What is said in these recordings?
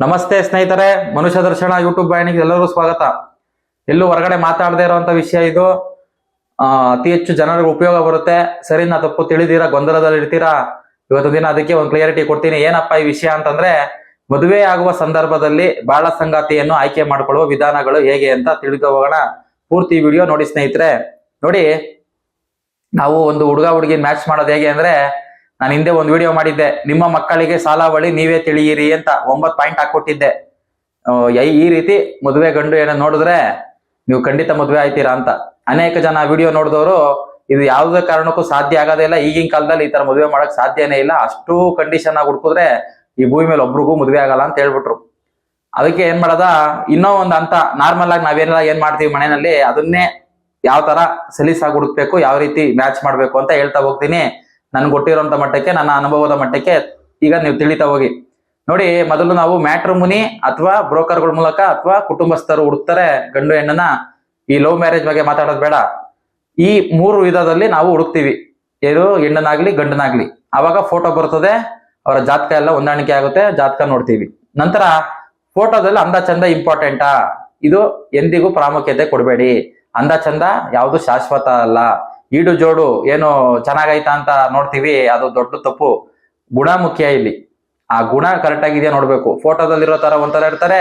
ನಮಸ್ತೆ ಸ್ನೇಹಿತರೆ, ಮನುಷ್ಯ ದರ್ಶನ ಯೂಟ್ಯೂಬ್ ವಾಹಿನಿಗೆ ಎಲ್ಲರೂ ಸ್ವಾಗತ. ಎಲ್ಲೂ ಹೊರಗಡೆ ಮಾತಾಡದೇ ಇರುವಂತ ವಿಷಯ ಇದು. ಅತಿ ಹೆಚ್ಚು ಜನರಿಗೆ ಉಪಯೋಗ ಬರುತ್ತೆ. ಸರಿನ ತಪ್ಪು ತಿಳಿದಿರಾ, ಗೊಂದಲದಲ್ಲಿ ಇರ್ತೀರಾ? ಇವತ್ತು ದಿನ ಅದಕ್ಕೆ ಒಂದು ಕ್ಲಿಯರಿಟಿ ಕೊಡ್ತೀನಿ. ಏನಪ್ಪ ಈ ವಿಷಯ ಅಂತಂದ್ರೆ, ಮದುವೆ ಆಗುವ ಸಂದರ್ಭದಲ್ಲಿ ಬಾಳ ಸಂಗಾತಿಯನ್ನು ಆಯ್ಕೆ ಮಾಡಿಕೊಳ್ಳುವ ವಿಧಾನಗಳು ಹೇಗೆ ಅಂತ ತಿಳಿದು ಹೋಗೋಣ. ಪೂರ್ತಿ ವಿಡಿಯೋ ನೋಡಿ ಸ್ನೇಹಿತರೆ. ನೋಡಿ, ನಾವು ಒಂದು ಹುಡುಗ ಹುಡುಗಿ ಮ್ಯಾಚ್ ಮಾಡೋದು ಹೇಗೆ ಅಂದ್ರೆ ನಾನು ಹಿಂದೆ ಒಂದು ವಿಡಿಯೋ ಮಾಡಿದ್ದೆ. ನಿಮ್ಮ ಮಕ್ಕಳಿಗೆ ಸಾಲಾವಳಿ ನೀವೇ ತಿಳಿಯಿರಿ ಅಂತ ಒಂಬತ್ತು ಪಾಯಿಂಟ್ ಹಾಕೊಟ್ಟಿದ್ದೆ ಈ- ರೀತಿ ಮದುವೆ ಗಂಡು ಏನೋ ನೋಡಿದ್ರೆ ನೀವು ಖಂಡಿತ ಮದುವೆ ಆಯ್ತೀರಾ ಅಂತ. ಅನೇಕ ಜನ ವಿಡಿಯೋ ನೋಡಿದವರು ಇದು ಯಾವುದೇ ಕಾರಣಕ್ಕೂ ಸಾಧ್ಯ ಆಗೋದೇ ಇಲ್ಲ. ಈಗಿನ ಕಾಲದಲ್ಲಿ ಈ ತರ ಮದುವೆ ಮಾಡಕ್ ಸಾಧ್ಯನೇ ಇಲ್ಲ. ಅಷ್ಟು ಕಂಡೀಷನ್ ಆಗಿ ಹುಡ್ಕಿದ್ರೆ ಈ ಭೂಮಿ ಮೇಲೆ ಒಬ್ರಿಗೂ ಮದುವೆ ಆಗಲ್ಲ ಅಂತ ಹೇಳ್ಬಿಟ್ರು. ಅದಕ್ಕೆ ಏನ್ ಮಾಡದ? ಇನ್ನೂ ಒಂದು ಅಂತ ನಾರ್ಮಲ್ ಆಗಿ ನಾವೇನೆಲ್ಲ ಏನ್ ಮಾಡ್ತೀವಿ ಮನೆಯಲ್ಲಿ? ಅದನ್ನೇ ಯಾವ ತರ ಸಲೀಸಾಗಿ ಹುಡುಕ್ಬೇಕು, ಯಾವ ರೀತಿ ಮ್ಯಾಚ್ ಮಾಡ್ಬೇಕು ಅಂತ ಹೇಳ್ತಾ ಹೋಗ್ತೀನಿ. ನನ್ಗೆ ಗೊತ್ತಿರೋಂಥ ಮಟ್ಟಕ್ಕೆ, ನನ್ನ ಅನುಭವದ ಮಟ್ಟಕ್ಕೆ ಈಗ ನೀವು ತಿಳಿತಾ ಹೋಗಿ. ನೋಡಿ, ಮೊದಲು ನಾವು ಮ್ಯಾಟ್ರಿಮುನಿ ಅಥವಾ ಬ್ರೋಕರ್ಗಳ ಮೂಲಕ ಅಥವಾ ಕುಟುಂಬಸ್ಥರು ಹುಡುಕ್ತಾರೆ ಗಂಡು ಹೆಣ್ಣನ್ನ. ಈ ಲವ್ ಮ್ಯಾರೇಜ್ ಬಗ್ಗೆ ಮಾತಾಡೋದು ಬೇಡ. ಈ ಮೂರು ವಿಧದಲ್ಲಿ ನಾವು ಹುಡುಕ್ತಿವಿ. ಏನು? ಹೆಣ್ಣನಾಗ್ಲಿ ಗಂಡನಾಗ್ಲಿ ಅವಾಗ ಫೋಟೋ ಬರ್ತದೆ, ಅವರ ಜಾತಕ ಎಲ್ಲ ಹೊಂದಾಣಿಕೆ ಆಗುತ್ತೆ, ಜಾತಕ ನೋಡ್ತೀವಿ. ನಂತರ ಫೋಟೋದಲ್ಲಿ ಅಂದ ಚಂದ ಇಂಪಾರ್ಟೆಂಟಾ? ಇದು ಎಂದಿಗೂ ಪ್ರಾಮುಖ್ಯತೆ ಕೊಡಬೇಡಿ. ಅಂದ ಚಂದ ಯಾವುದು ಶಾಶ್ವತ ಅಲ್ಲ. ಈಡು ಜೋಡು ಏನು ಚೆನ್ನಾಗೈತಾ ಅಂತ ನೋಡ್ತೀವಿ, ಅದು ದೊಡ್ಡ ತಪ್ಪು. ಗುಣ ಮುಖ್ಯ ಇಲ್ಲಿ. ಆ ಗುಣ ಕರೆಕ್ಟ್ ಆಗಿದೆಯಾ ನೋಡ್ಬೇಕು. ಫೋಟೋದಲ್ಲಿರೋ ತರ ಒಂಥರ ಇರ್ತಾರೆ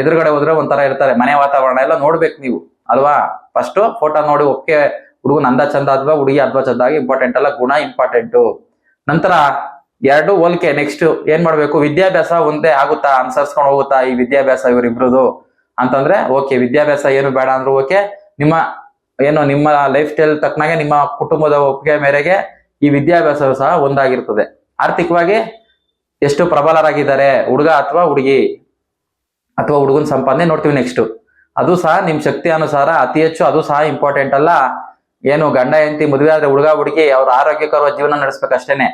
ಎದುರುಗಡೆ ಹೋದ್ರೆ ಒಂಥರ ಇರ್ತಾರೆ. ಮನೆ ವಾತಾವರಣ ಎಲ್ಲ ನೋಡ್ಬೇಕು ನೀವು. ಅಲ್ವಾ? ಫಸ್ಟ್ ಫೋಟೋ ನೋಡಿ ಒಪ್ಪಿಗೆ, ಹುಡುಗನ ಅಂದ ಚಂದ ಅಥವಾ ಹುಡುಗಿ ಅದ್ವಾ ಚಂದ ಇಂಪಾರ್ಟೆಂಟ್ ಅಲ್ಲ, ಗುಣ ಇಂಪಾರ್ಟೆಂಟ್ ನಂತರ ಎರಡು ಹೋಲಿಕೆ ನೆಕ್ಸ್ಟ್ ಏನ್ ಮಾಡ್ಬೇಕು? ವಿದ್ಯಾಭ್ಯಾಸ ಒಂದೇ ಆಗುತ್ತಾ? ಅನುಸರಿಸ್ಕೊಂಡು ಹೋಗುತ್ತಾ ಈ ವಿದ್ಯಾಭ್ಯಾಸ ಇವರಿಬ್ರದು ಅಂತಂದ್ರೆ ಓಕೆ ವಿದ್ಯಾಭ್ಯಾಸ ಏನು ಬೇಡ ಅಂದ್ರೂ ಓಕೆ ನಿಮ್ಮ ಏನು ನಿಮ್ಮ ಲೈಫ್ ಸ್ಟೈಲ್ ತಕ್ಕನಾಗೆ ನಿಮ್ಮ ಕುಟುಂಬದ ಒಪ್ಪಿಗೆ ಮೇರೆಗೆ ಈ ವಿದ್ಯಾಭ್ಯಾಸವೂ ಸಹ ಒಂದಾಗಿರ್ತದೆ. ಆರ್ಥಿಕವಾಗಿ ಎಷ್ಟು ಪ್ರಬಲರಾಗಿದ್ದಾರೆ, ಹುಡುಗ ಅಥವಾ ಹುಡುಗಿ ಅಥವಾ ಹುಡುಗನ ಸಂಪಾದನೆ ನೋಡ್ತೀವಿ ನೆಕ್ಸ್ಟ್ ಅದು ಸಹ ನಿಮ್ ಶಕ್ತಿ ಅನುಸಾರ ಅತಿ ಹೆಚ್ಚು, ಅದು ಸಹ ಇಂಪಾರ್ಟೆಂಟ್ ಅಲ್ಲ. ಏನು ಗಂಡ, ಹೆಂಡತಿ, ಮದುವೆ ಆದ್ರೆ ಹುಡುಗ, ಹುಡುಗಿ, ಅವ್ರ ಆರೋಗ್ಯಕರ ಜೀವನ ನಡೆಸ್ಬೇಕಷ್ಟೇನೆ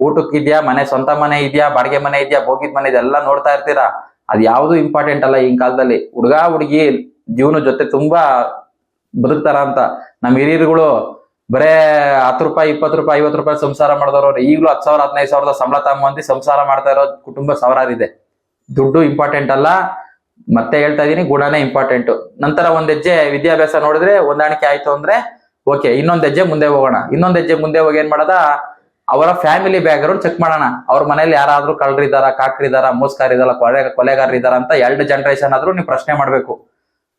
ಊಟಕ್ಕಿದ್ಯಾ ಮನೆ, ಸ್ವಂತ ಮನೆ ಇದೆಯಾ, ಬಾಡಿಗೆ ಮನೆ ಇದೆಯಾ, ಭೋಗಿದ ಮನೆ ಇದೆಲ್ಲ ನೋಡ್ತಾ ಇರ್ತೀರಾ? ಅದ್ ಯಾವುದು ಇಂಪಾರ್ಟೆಂಟ್ ಅಲ್ಲ ಈ ಕಾಲದಲ್ಲಿ. ಹುಡುಗ, ಹುಡುಗಿ ಜೀವನ ಜೊತೆ ತುಂಬಾ ಬದುಕ್ತಾರ ಅಂತ. ನಮ್ ಹಿರಿಯರುಗಳು ಬರೇ ಹತ್ತು ರೂಪಾಯಿ, ಇಪ್ಪತ್ತು ರೂಪಾಯಿ, ಐವತ್ತು ರೂಪಾಯಿ ಸಂಸಾರ ಮಾಡಿದವರು ಈಗಲೂ ಹತ್ತು ಸಾವಿರ, ಹದಿನೈದು ಸಾವಿರದ ಸಂಬಳ ತಗೊಂಬಂದು ಸಂಸಾರ ಮಾಡ್ತಾ ಇರೋ ಕುಟುಂಬ ಸಾವಿರಾರಿದೆ. ದುಡ್ಡು ಇಂಪಾರ್ಟೆಂಟ್ ಅಲ್ಲ. ಮತ್ತೆ ಹೇಳ್ತಾ ಇದೀನಿ ಗುಣನೇ ಇಂಪಾರ್ಟೆಂಟ್ ನಂತರ ಒಂದ್ ಹೆಜ್ಜೆ ವಿದ್ಯಾಭ್ಯಾಸ ನೋಡಿದ್ರೆ ಹೊಂದಾಣಿಕೆ ಆಯ್ತು ಅಂದ್ರೆ ಓಕೆ ಇನ್ನೊಂದ್ ಹೆಜ್ಜೆ ಮುಂದೆ ಹೋಗೋಣ. ಇನ್ನೊಂದ್ ಹೆಜ್ಜೆ ಮುಂದೆ ಹೋಗಿ ಏನ್ ಮಾಡದ? ಅವರ ಫ್ಯಾಮಿಲಿ ಬ್ಯಾಕ್ಗ್ರೌಂಡ್ ಚೆಕ್ ಮಾಡೋಣ. ಅವ್ರ ಮನೇಲಿ ಯಾರಾದ್ರೂ ಕಳ್ರಿದಾರ ಕಾಕ್ರಿದಾರ ಮೋಸ್ಕಾರಿದಾರ ಕೊಲೆ ಕೊಲೆಗಾರರಿದಾರ ಅಂತ ಎರಡು ಜನರೇಷನ್ ಆದ್ರೂ ನೀವು ಪ್ರಶ್ನೆ ಮಾಡ್ಬೇಕು.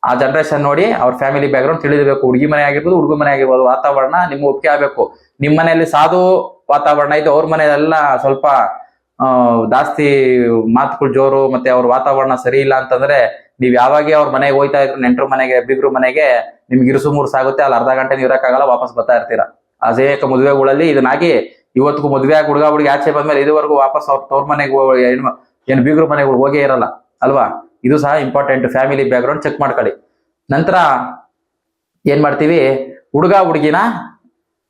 ಆ ಜನರೇಷನ್ ನೋಡಿ ಅವ್ರ ಫ್ಯಾಮಿಲಿ ಬ್ಯಾಕ್ಗ್ರೌಂಡ್ ತಿಳಿದಿರಬೇಕು ಹುಡುಗಿ ಮನೆ ಆಗಿರ್ಬೋದು, ಹುಡುಗ ಮನೆ ಆಗಿರ್ಬೋದು, ವಾತಾವರಣ ನಿಮ್ ಒಪ್ಪಿಗೆ ಆಗ್ಬೇಕು. ನಿಮ್ ಮನೆಯಲ್ಲಿ ಸಾಧು ವಾತಾವರಣ ಇದೆ ಅವ್ರ ಮನೆಯಲ್ಲೆಲ್ಲ ಸ್ವಲ್ಪ ಜಾಸ್ತಿ ಮಾತುಗಳು ಜೋರು ಮತ್ತೆ ಅವ್ರ ವಾತಾವರಣ ಸರಿ ಇಲ್ಲ ಅಂತಂದ್ರೆ ನೀವ್ ಯಾವಾಗ ಅವ್ರ ಮನೆಗೆ ಹೋಯ್ತಾ ಇದ್ರು, ನೆಂಟರು ಮನೆಗೆ, ಬಿಗ್ರು ಮನೆಗೆ ನಿಮ್ಗೆ ಇರುಸು ಮೂರ್ಸ ಆಗುತ್ತೆ ಅಲ್ಲಿ ಅರ್ಧ ಗಂಟೆ ನೀವು ಇರಕ್ಕಾಗಲ್ಲ, ವಾಪಸ್ ಬರ್ತಾ ಇರ್ತೀರಾ. ಅನೇಕ ಮದುವೆಗಳಲ್ಲಿ ಇದನ್ನಾಗಿ ಇವತ್ತಿಗೂ ಮದುವೆ ಆಗಿ ಹುಡುಗ ಹುಡುಗಿ ಆಚೆ ಬಂದ್ಮೇಲೆ ಇದುವರೆಗೂ ವಾಪಸ್ ಅವ್ರ ತವ್ರ ಮನೆಗೆ ಏನು ಬೀಗ್ರು ಮನೆಗಳು ಹೋಗೇ ಇರಲ್ಲ, ಅಲ್ವಾ? ಇದು ಸಹ ಇಂಪಾರ್ಟೆಂಟ್ ಫ್ಯಾಮಿಲಿ ಬ್ಯಾಕ್ಗ್ರೌಂಡ್ ಚೆಕ್ ಮಾಡ್ಕೊಳ್ಳಿ. ನಂತರ ಏನ್ ಮಾಡ್ತೀವಿ? ಹುಡುಗ ಹುಡುಗಿನ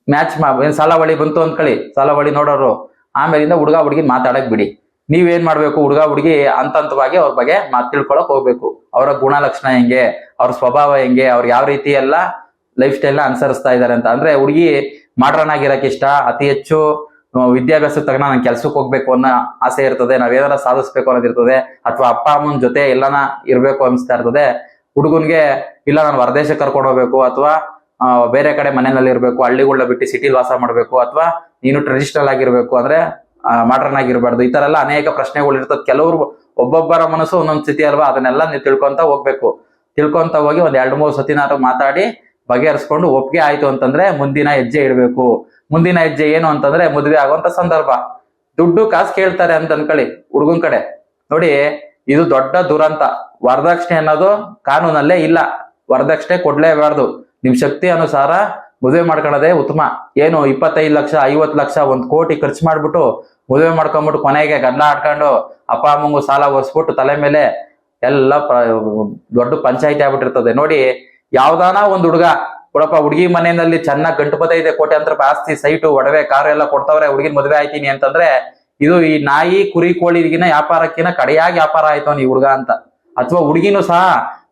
ಮ್ಯಾಚ್ ಏನ್ ಸಾಲಾವಳಿ ಬಂತು ಅಂದ್ಕೊಳ್ಳಿ. ಸಾಲಾವಳಿ ನೋಡೋರು. ಆಮೇಲಿಂದ ಹುಡುಗ ಹುಡುಗಿ ಮಾತಾಡಕ್ ಬಿಡಿ. ನೀವೇನ್ ಮಾಡ್ಬೇಕು? ಹುಡುಗ ಹುಡುಗಿ ಹಂತ ಹಂತವಾಗಿ ಅವ್ರ ಬಗ್ಗೆ ಮಾತು ತಿಳ್ಕೊಳಕ್ ಹೋಗ್ಬೇಕು. ಅವರ ಗುಣಲಕ್ಷಣ ಹೆಂಗೆ? ಅವ್ರ ಸ್ವಭಾವ ಹೆಂಗೆ? ಅವ್ರ ಯಾವ ರೀತಿ ಎಲ್ಲ ಲೈಫ್ ಸ್ಟೈಲ್ ಅನುಸರಿಸ್ತಾ ಇದಾರೆ ಅಂತ. ಅಂದ್ರೆ ಹುಡುಗಿ ಮಾಡ್ರನ್ ಆಗಿರಕ್ ಇಷ್ಟ? ಅತಿ ಹೆಚ್ಚು ವಿದ್ಯಾಭ್ಯಾಸದ ತಕ್ಷಣ ನಾನು ಕೆಲ್ಸಕ್ಕೆ ಹೋಗ್ಬೇಕು ಅನ್ನೋ ಆಸೆ ಇರ್ತದೆ ನಾವೇನಾರ ಸಾಧಿಸ್ಬೇಕು ಅನ್ನೋದಿರ್ತದೆ ಅಥವಾ ಅಪ್ಪ, ಅಮ್ಮನ ಜೊತೆ ಎಲ್ಲಾನ ಇರ್ಬೇಕು ಅನಿಸ್ತಾ ಇರ್ತದೆ, ಹುಡುಗನ್ಗೆ ಇಲ್ಲ ನಾನು ಹೊರದೇಶ ಕರ್ಕೊಂಡು ಹೋಗ್ಬೇಕು, ಅಥವಾ ಬೇರೆ ಕಡೆ ಮನೆಯಲ್ಲಿ ಇರ್ಬೇಕು ಹಳ್ಳಿಗಳ ಬಿಟ್ಟು ಸಿಟಿಲಿ ವಾಸ ಮಾಡ್ಬೇಕು, ಅಥವಾ ನೀನು ಟ್ರೆಡಿಷನಲ್ ಆಗಿರ್ಬೇಕು ಅಂದ್ರೆ ಮಾಡರ್ನ್ ಆಗಿರ್ಬಾರ್ದು, ಈ ತರ ಎಲ್ಲ ಅನೇಕ ಪ್ರಶ್ನೆಗಳು ಇರ್ತದೆ. ಕೆಲವರು ಒಬ್ಬೊಬ್ಬರ ಮನಸ್ಸು ಒಂದೊಂದು ಸ್ಥಿತಿ ಅಲ್ವಾ, ಅದನ್ನೆಲ್ಲ ನೀವು ತಿಳ್ಕೊಂತ ಹೋಗ್ಬೇಕು. ತಿಳ್ಕೊಂತ ಹೋಗಿ ಒಂದ್ ಎರಡು ಮೂರು ಸತಿನಾದ್ರು ಮಾತಾಡಿ ಬಗೆಹರಿಸ್ಕೊಂಡು ಒಪ್ಪಿಗೆ ಆಯ್ತು ಅಂತಂದ್ರೆ ಮುಂದಿನ ಹೆಜ್ಜೆ ಇಡಬೇಕು. ಮುಂದಿನ ಹೆಜ್ಜೆ ಏನು ಅಂತಂದ್ರೆ ಮದುವೆ ಆಗುವಂತ ಸಂದರ್ಭ. ದುಡ್ಡು ಕಾಸು ಕೇಳ್ತಾರೆ ಅಂತ ಅನ್ಕೊಳ್ಳಿ ಹುಡುಗನ್ ಕಡೆ. ನೋಡಿ, ಇದು ದೊಡ್ಡ ದುರಂತ. ವರದಕ್ಷಿಣೆ ಅನ್ನೋದು ಕಾನೂನಲ್ಲೇ ಇಲ್ಲ. ವರದಕ್ಷಿಣೆ ಕೊಡ್ಲೇಬಾರ್ದು. ನಿಮ್ ಶಕ್ತಿ ಅನುಸಾರ ಮದುವೆ ಮಾಡ್ಕೊಳ್ಳೋದೇ ಉತ್ತಮ. ಏನು ಇಪ್ಪತ್ತೈದು ಲಕ್ಷ, ಐವತ್ತು ಲಕ್ಷ, ಒಂದ್ ಕೋಟಿ ಖರ್ಚು ಮಾಡ್ಬಿಟ್ಟು ಮದುವೆ ಮಾಡ್ಕೊಂಬಿಟ್ಟು ಕೊನೆಗೆ ಗದ್ಲ ಆಡ್ಕೊಂಡು ಅಪ್ಪ, ಅಮ್ಮಂಗು ಸಾಲ ಒರೆಸ್ಬಿಟ್ಟು ತಲೆ ಮೇಲೆ ಎಲ್ಲ ದೊಡ್ಡ ಪಂಚಾಯಿತಿ ಆಗ್ಬಿಟ್ಟಿರ್ತದೆ. ನೋಡಿ ಯಾವ್ದಾನ ಒಂದ್ ಹುಡುಗ, ಕೊಡಪ್ಪ, ಹುಡುಗಿ ಮನೆಯಲ್ಲಿ ಚೆನ್ನಾಗಿ ಗಂಟು ಇದೆ, ಕೋಟೆ ರೂಪಾಯಿ ಆಸ್ತಿ, ಸೈಟು, ಒಡವೆ, ಕಾರು ಎಲ್ಲ ಕೊಡ್ತಾವ್ರೆ, ಹುಡುಗಿನ ಮದುವೆ ಆಯ್ತೀನಿ ಅಂತಂದ್ರೆ, ಇದು ಈ ನಾಯಿ ಕುರಿ ಕೋಳಿಗಿನ ವ್ಯಾಪಾರಕ್ಕಿನ ಕಡೆಯಾಗಿ ವ್ಯಾಪಾರ ಆಯ್ತು ಈ ಹುಡುಗ ಅಂತ. ಅಥವಾ ಹುಡುಗಿನೂ ಸಹ,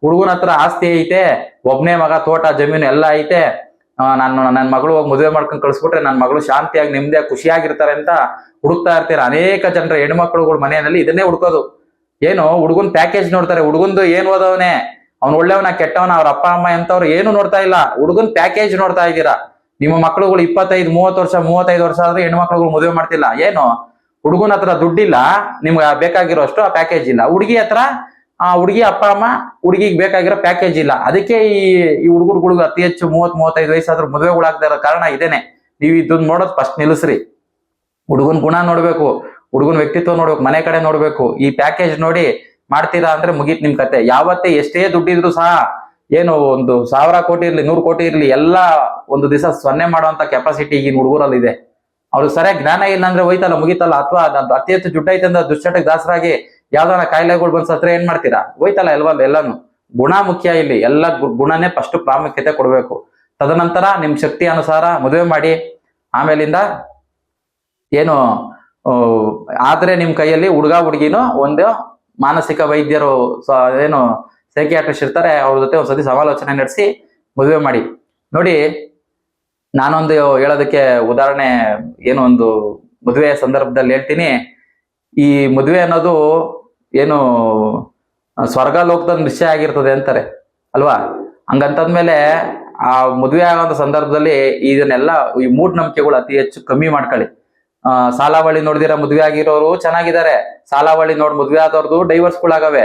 ಹುಡುಗನ ಹತ್ರ ಆಸ್ತಿ ಐತೆ, ಒಬ್ನೇ ಮಗ, ತೋಟ, ಜಮೀನು ಎಲ್ಲ ಐತೆ ನಾನು ನನ್ನ ಮಗಳು ಹೋಗಿ ಮದುವೆ ಮಾಡ್ಕೊಂಡು ಕಳಿಸ್ಬಿಟ್ರೆ ನನ್ನ ಮಗಳು ಶಾಂತಿಯಾಗಿ ನೆಮ್ಮದಿಯಾಗಿ ಖುಷಿಯಾಗಿರ್ತಾರೆ ಅಂತ ಹುಡುಕ್ತಾ ಇರ್ತೀರ. ಅನೇಕ ಜನರ ಹೆಣ್ಮಕ್ಳುಗಳು ಮನೆಯಲ್ಲಿ ಇದನ್ನೇ ಹುಡುಕೋದು. ಏನು ಹುಡುಗನ್ ಪ್ಯಾಕೇಜ್ ನೋಡ್ತಾರೆ, ಹುಡುಗಂದು ಏನ್ ಓದವನೆ? ಅವ್ನು ಒಳ್ಳೆಯವನ ಕೆಟ್ಟವನ, ಅವ್ರ ಅಪ್ಪ, ಅಮ್ಮ ಎಂತವ್ರು ಏನು ನೋಡ್ತಾ ಇಲ್ಲ. ಹುಡುಗನ್ ಪ್ಯಾಕೇಜ್ ನೋಡ್ತಾ ಇದ್ದೀರಾ. ನಿಮ್ಮ ಮಕ್ಳುಗಳು ಇಪ್ಪತ್ತೈದು, ಮೂವತ್ತು ವರ್ಷ, ಮೂವತ್ತೈದು ವರ್ಷ ಆದ್ರೆ ಹೆಣ್ಮಕ್ಳುಗಳು ಮದುವೆ ಮಾಡ್ತಿಲ್ಲ. ಏನು? ಹುಡುಗನ ಹತ್ರ ದುಡ್ಡಿಲ್ಲ. ನಿಮ್ಗೆ ಬೇಕಾಗಿರೋಷ್ಟು ಆ ಪ್ಯಾಕೇಜ್ ಇಲ್ಲ. ಹುಡುಗಿ ಹತ್ರ, ಆ ಹುಡುಗಿ ಅಪ್ಪ, ಅಮ್ಮ, ಹುಡುಗಿಗೆ ಬೇಕಾಗಿರೋ ಪ್ಯಾಕೇಜ್ ಇಲ್ಲ. ಅದಕ್ಕೆ ಈ ಈ ಹುಡುಗರುಗಳಿಗೆ ಅತಿ ಹೆಚ್ಚು ಮೂವತ್ ಮೂವತ್ತೈದು ವಯಸ್ಸಾದ್ರೂ ಮದುವೆಗಳಾಗದೇ ಇರೋ ಕಾರಣ ಇದೇನೆ. ನೀವು ಇದನ್ನ ನೋಡೋದು ಫಸ್ಟ್ ನಿಲ್ಲಿಸ್ರಿ. ಹುಡುಗನ ಗುಣ ನೋಡ್ಬೇಕು. ಹುಡುಗನ ವ್ಯಕ್ತಿತ್ವ ನೋಡ್ಬೇಕು. ಮನೆ ಕಡೆ ನೋಡ್ಬೇಕು. ಈ ಪ್ಯಾಕೇಜ್ ನೋಡಿ ಮಾಡ್ತೀರಾ ಅಂದ್ರೆ ಮುಗೀತ್ ನಿಮ್ ಕತೆ. ಯಾವತ್ತೇ ಎಷ್ಟೇ ದುಡ್ಡಿದ್ರು ಸಹ ಏನು ಒಂದು ಸಾವಿರ ಕೋಟಿ ಇರ್ಲಿ, ನೂರು ಕೋಟಿ ಇರ್ಲಿ, ಎಲ್ಲ ಒಂದು ದಿವಸ ಸೊನ್ನೆ ಮಾಡುವಂತ ಕೆಪಾಸಿಟಿ ಈಗಿನ ಹುಡುಗರಲ್ಲಿ ಇದೆ ಅವ್ರು ಸರಿಯಾಗಿ ಜ್ಞಾನ ಇಲ್ಲ ಅಂದ್ರೆ ಹೋಯ್ತಲ್ಲ, ಮುಗಿತಲ್ಲ? ಅಥವಾ ಅತಿ ಹೆಚ್ಚು ದುಡ್ಡೈತೆ ಅಂದ್ರೆ ದುಶ್ಚಟಕ್ಕೆ ದಾಸರಾಗಿ ಯಾವ್ದಾನ ಕಾಯಿಲೆಗಳು ಬಂದ್ ಸತ್ರ ಏನ್ ಮಾಡ್ತೀರಾ? ಹೋಯ್ತಲ್ಲ ಎಲ್ವಲ್ಲ ಎಲ್ಲಾನು. ಗುಣ ಮುಖ್ಯ ಇಲ್ಲಿ. ಎಲ್ಲ ಗುಣನೇ ಫಸ್ಟ್ ಪ್ರಾಮುಖ್ಯತೆ ಕೊಡಬೇಕು. ತದನಂತರ ನಿಮ್ ಶಕ್ತಿ ಅನುಸಾರ ಮದುವೆ ಮಾಡಿ. ಆಮೇಲಿಂದ ಏನು ಆದ್ರೆ ನಿಮ್ ಕೈಯಲ್ಲಿ ಹುಡುಗ, ಹುಡುಗಿನೂ ಒಂದು ಮಾನಸಿಕ ವೈದ್ಯರು ಏನು ಸೈಕಿಯಾಟ್ರಿಸ್ಟ್ ಇರ್ತಾರೆ, ಅವ್ರ ಜೊತೆ ಒಂದ್ಸತಿ ಸಮಾಲೋಚನೆ ನಡೆಸಿ ಮದುವೆ ಮಾಡಿ. ನೋಡಿ, ನಾನೊಂದು ಹೇಳೋದಕ್ಕೆ ಉದಾಹರಣೆ, ಏನು ಒಂದು ಮದುವೆ ಸಂದರ್ಭದಲ್ಲಿ ಹೇಳ್ತೀನಿ. ಈ ಮದುವೆ ಅನ್ನೋದು ಏನು ಸ್ವರ್ಗ ಲೋಕದ ನಿಶ್ಚಯ ಆಗಿರ್ತದೆ ಅಂತಾರೆ, ಅಲ್ವಾ? ಹಂಗಂತಂದ್ಮೇಲೆ ಆ ಮದುವೆ ಆಗೋ ಸಂದರ್ಭದಲ್ಲಿ ಇದನ್ನೆಲ್ಲ ಈ ಮೂಢನಂಬಿಕೆಗಳು ಅತಿ ಹೆಚ್ಚು ಕಮ್ಮಿ ಮಾಡ್ಕೊಳ್ಳಿ. ಸಾಲಾವಳಿ ನೋಡಿದಿರ ಮದ್ವೆ ಆಗಿರೋರು ಚೆನ್ನಾಗಿದ್ದಾರೆ. ಸಾಲಾವಳಿ ನೋಡ್ ಮದ್ವೆ ಆದವ್ರದ್ದು ಡೈವರ್ಸ್ಗಳಾಗವೆ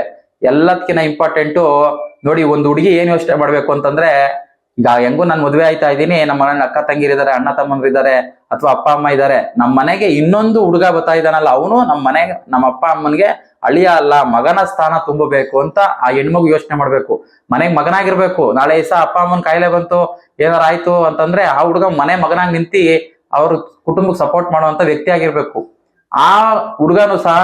ಎಲ್ಲದಕ್ಕಿಂತ ಇಂಪಾರ್ಟೆಂಟು ನೋಡಿ ಒಂದು ಹುಡುಗಿ ಏನ್ ಯೋಚನೆ ಮಾಡ್ಬೇಕು ಅಂತಂದ್ರೆ, ಈಗ ಹೆಂಗು ನಾನು ಮದುವೆ ಆಯ್ತಾ ಇದ್ದೀನಿ, ನಮ್ಮ ಮನೇಲಿ ಅಕ್ಕ ತಂಗಿರಿದ್ದಾರೆ ಅಣ್ಣ ತಮ್ಮಂದಿರಿದ್ದಾರೆ ಅಥವಾ ಅಪ್ಪ ಅಮ್ಮ ಇದ್ದಾರೆ. ನಮ್ಮ ಮನೆಗೆ ಇನ್ನೊಂದು ಹುಡುಗ ಬರ್ತಾ ಇದ್ದಾನಲ್ಲ, ಅವನು ನಮ್ಮ ಮನೆಗೆ ನಮ್ಮ ಅಪ್ಪ ಅಮ್ಮನಿಗೆ ಅಳಿಯ ಅಲ್ಲ, ಮಗನ ಸ್ಥಾನ ತುಂಬಬೇಕು ಅಂತ ಆ ಹೆಣ್ಮಗು ಯೋಚನೆ ಮಾಡ್ಬೇಕು. ಮನೆಗೆ ಮಗನಾಗಿರ್ಬೇಕು. ನಾಳೆ ದಿವಸ ಅಪ್ಪ ಅಮ್ಮನ ಕಾಯಿಲೆ ಬಂತು, ಏನಾರ ಆಯ್ತು ಅಂತಂದ್ರೆ ಆ ಹುಡುಗ ಮನೆ ಮಗನಾಗಿ ನಿಂತಿ ಅವ್ರ ಕುಟುಂಬಕ್ಕೆ ಸಪೋರ್ಟ್ ಮಾಡುವಂತ ವ್ಯಕ್ತಿ ಆಗಿರ್ಬೇಕು. ಆ ಹುಡುಗನು ಸಹ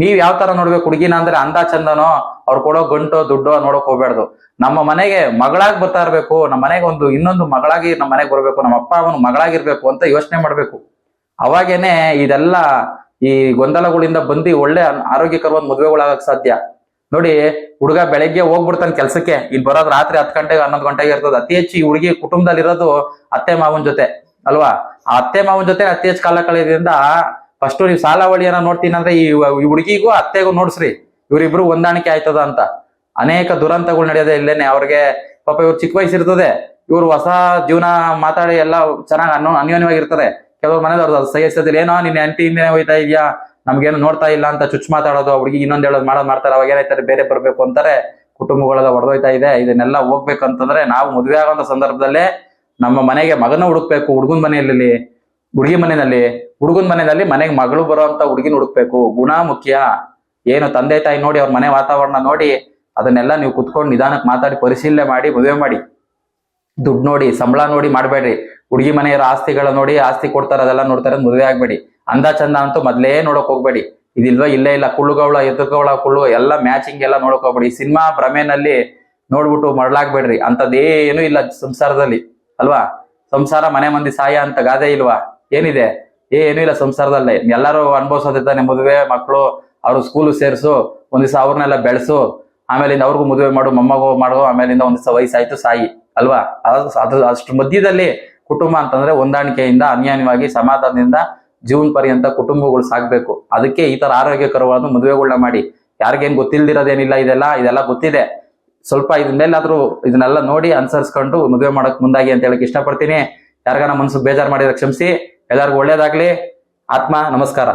ನೀವ್ ಯಾವ ತರ ನೋಡ್ಬೇಕು ಹುಡುಗಿನ ಅಂದ್ರೆ ಅಂದ ಚಂದನೋ, ಅವ್ರು ಕೊಡೋ ಗಂಟೋ, ದುಡ್ಡೋ ನೋಡಕ್ ಹೋಗ್ಬಾರ್ದು ನಮ್ಮ ಮನೆಗೆ ಮಗಳಾಗಿ ಬರ್ತಾ ಇರ್ಬೇಕು, ನಮ್ಮ ಮನೆಗೆ ಒಂದು ಇನ್ನೊಂದು ಮಗಳಾಗಿ ನಮ್ಮ ಮನೆಗೆ ಬರ್ಬೇಕು, ನಮ್ಮ ಅಪ್ಪ ಅವನು ಮಗಳಾಗಿರ್ಬೇಕು ಅಂತ ಯೋಚನೆ ಮಾಡ್ಬೇಕು. ಅವಾಗೇನೆ ಇದೆಲ್ಲ ಈ ಗೊಂದಲಗಳಿಂದ ಬಂದು ಒಳ್ಳೆ ಆರೋಗ್ಯಕರವಾದ ಮದುವೆಗಳಾಗಕ್ ಸಾಧ್ಯ. ನೋಡಿ, ಹುಡುಗ ಬೆಳಗ್ಗೆ ಹೋಗ್ಬಿಡ್ತಾನೆ ಕೆಲ್ಸಕ್ಕೆ ಇಲ್ಲಿ ಬರೋದು ರಾತ್ರಿ ಹತ್ತು ಗಂಟೆಗೆ ಹನ್ನೊಂದು ಗಂಟೆಗೆ ಇರ್ತದೆ. ಅತಿ ಹೆಚ್ಚು ಈ ಹುಡುಗಿ ಕುಟುಂಬದಲ್ಲಿ ಇರೋದು ಅತ್ತೆ ಮಾವನ ಜೊತೆ. ಅಲ್ವಾ? ಆ ಅತ್ತೆ ಮಾವನ ಜೊತೆ ಅತಿ ಹೆಚ್ಚು ಕಾಲ ಕಳೆಯೋದ್ರಿಂದ ಫಸ್ಟ್ ನೀವು ಸಾಲಾವಳಿಯನ್ನ ನೋಡ್ತೀನಿ ಅಂದ್ರೆ ಈ ಹುಡುಗಿಗೂ ಅತ್ತೆಗೂ ನೋಡ್ಸ್ರಿ. ಇವ್ರಿಬ್ರು ಹೊಂದಾಣಿಕೆ ಆಯ್ತದ ಅಂತ. ಅನೇಕ ದುರಂತಗಳು ನಡೆಯೋದೇ ಇಲ್ಲೇನೆ. ಅವ್ರಿಗೆ ಪಾಪ ಇವ್ರು ಚಿಕ್ಕ ವಯಸ್ಸಿರ್ತದೆ ಇವ್ರು ಹೊಸ ಜೀವನ ಮಾತಾಡಿ ಎಲ್ಲ ಚೆನ್ನಾಗಿ ಅನ್ನೋ ಅನ್ಯೋನ್ಯವಾಗಿರ್ತಾರೆ. ಕೆಲವ್ರು ಮನೇಲಿ ಅವ್ರದ್ದು ಸಹಿಸೋದಿಲ್ಲ ಏನೋ ನಿನ್ನ ಆಂಟಿ ಹಿಂದೆ ಹೋಯ್ತಾ ಇದೆಯಾ? ನಮ್ಗೇನು ನೋಡ್ತಾ ಇಲ್ಲ ಅಂತ ಚುಚ್ಚು ಮಾತಾಡೋದು. ಹುಡುಗಿ ಇನ್ನೊಂದ್ ಹೇಳೋದು ಮಾಡೋದು ಮಾಡ್ತಾರೆ. ಅವಾಗ ಏನಾಯ್ತಾರೆ ಬೇರೆ ಬರ್ಬೇಕು ಅಂತಾರೆ. ಕುಟುಂಬಗಳೆಲ್ಲ ಹೊಡೆದೋಯ್ತಾ ಇದೆ. ಇದನ್ನೆಲ್ಲ ಹೋಗ್ಬೇಕಂತಂದ್ರೆ ನಾವು ಮದುವೆ ಆಗೋಂಥ ಸಂದರ್ಭದಲ್ಲೇ ನಮ್ಮ ಮನೆಗೆ ಮಗನ ಹುಡುಕ್ಬೇಕು, ಹುಡುಗನ ಮನೆಯಲ್ಲಿ, ಹುಡುಗಿ ಮನೆಯಲ್ಲಿ, ಹುಡುಗನ ಮನೆಯಲ್ಲಿ ಮನೆಗೆ ಮಗಳು ಬರೋಂತ ಹುಡುಗಿನ ಹುಡುಕ್ಬೇಕು. ಗುಣ ಮುಖ್ಯ ಏನು ತಂದೆ ತಾಯಿ ನೋಡಿ ಅವ್ರ ಮನೆ ವಾತಾವರಣ ನೋಡಿ ಅದನ್ನೆಲ್ಲ ನೀವು ಕುತ್ಕೊಂಡು ನಿಧಾನಕ್ಕೆ ಮಾತಾಡಿ, ಪರಿಶೀಲನೆ ಮಾಡಿ, ಮದುವೆ ಮಾಡಿ. ದುಡ್ಡು ನೋಡಿ, ಸಂಬಳ ನೋಡಿ ಮಾಡಬೇಡ್ರಿ. ಹುಡುಗಿ ಮನೆಯವರ ಆಸ್ತಿಗಳ ನೋಡಿ ಆಸ್ತಿ ಕೊಡ್ತಾರೆ, ಅದೆಲ್ಲ ನೋಡ್ತಾರೆ ಮದುವೆ ಆಗ್ಬೇಡಿ. ಅಂದ ಚಂದ ಅಂತೂ ಮೊದ್ಲೇ ನೋಡಕ್ ಹೋಗ್ಬೇಡಿ. ಇದಿಲ್ವಾ, ಇಲ್ಲೇ ಇಲ್ಲ ಕುಳ್ಳುಗವಳ ಎದುರುಗವಳ ಕುಳ್ಳು, ಎಲ್ಲ ಮ್ಯಾಚಿಂಗ್ ಎಲ್ಲ ನೋಡಕ್ ಹೋಗ್ಬೇಡಿ. ಸಿನಿಮಾ ಭ್ರಮೆನಲ್ಲಿ ನೋಡ್ಬಿಟ್ಟು ಮರಳಾಗ್ಬೇಡ್ರಿ ಅಂತದೇನು ಇಲ್ಲ ಸಂಸಾರದಲ್ಲಿ. ಅಲ್ವಾ? ಸಂಸಾರ ಮನೆ ಮಂದಿ ಸಾಯ ಅಂತ ಗಾದೆ ಇಲ್ವಾ? ಏನಿದೆ? ಏನು ಇಲ್ಲ ಸಂಸಾರದಲ್ಲಿ. ಎಲ್ಲರೂ ಅನುಭವಿಸೋದಿದ್ದಾನೆ ಮದುವೆ ಮಕ್ಕಳು, ಅವ್ರು ಸ್ಕೂಲ್ ಸೇರ್ಸು, ಒಂದ್ ದಿವಸ ಅವ್ರನ್ನೆಲ್ಲ ಬೆಳೆಸು, ಆಮೇಲಿಂದ ಅವ್ರಿಗೂ ಮದುವೆ ಮಾಡು, ಮೊಮ್ಮಗು ಮಾಡು, ಆಮೇಲಿಂದ ಒಂದ್ ದಿವಸ ವಯಸ್ಸಾಯ್ತು, ಸಾಯಿ. ಅಲ್ವಾ? ಅದು ಅಷ್ಟು ಮಧ್ಯದಲ್ಲಿ ಕುಟುಂಬ ಅಂತಂದ್ರೆ ಹೊಂದಾಣಿಕೆಯಿಂದ ಅನ್ಯಾನ್ಯವಾಗಿ ಸಮಾಧಾನದಿಂದ ಜೀವನ್ ಪರ್ಯಂತ ಕುಟುಂಬಗಳು ಸಾಗ್ಬೇಕು. ಅದಕ್ಕೆ ಈ ತರ ಆರೋಗ್ಯಕರವಾದ ಮದುವೆಗಳನ್ನ ಮಾಡಿ. ಯಾರಿಗೇನ್ ಗೊತ್ತಿಲ್ದಿರೋದೇನಿಲ್ಲ, ಇದೆಲ್ಲ ಇದೆಲ್ಲ ಗೊತ್ತಿದೆ. ಸ್ವಲ್ಪ ಇದ್ರ ಮೇಲಾದ್ರೂ ಇದನ್ನೆಲ್ಲ ನೋಡಿ ಅನುಸರಿಸ್ಕೊಂಡು ಮದುವೆ ಮಾಡಕ್ ಮುಂದಾಗಿ ಅಂತ ಹೇಳಕ್ ಇಷ್ಟಪಡ್ತೀನಿ. ಯಾರಿಗಾನ ಮನ್ಸು ಬೇಜಾರ್ ಮಾಡಿದ್ರೆ ಕ್ಷಮಿಸಿ. ಎಲ್ಲರಿಗೂ ಒಳ್ಳೇದಾಗ್ಲಿ. ಆತ್ಮ ನಮಸ್ಕಾರ.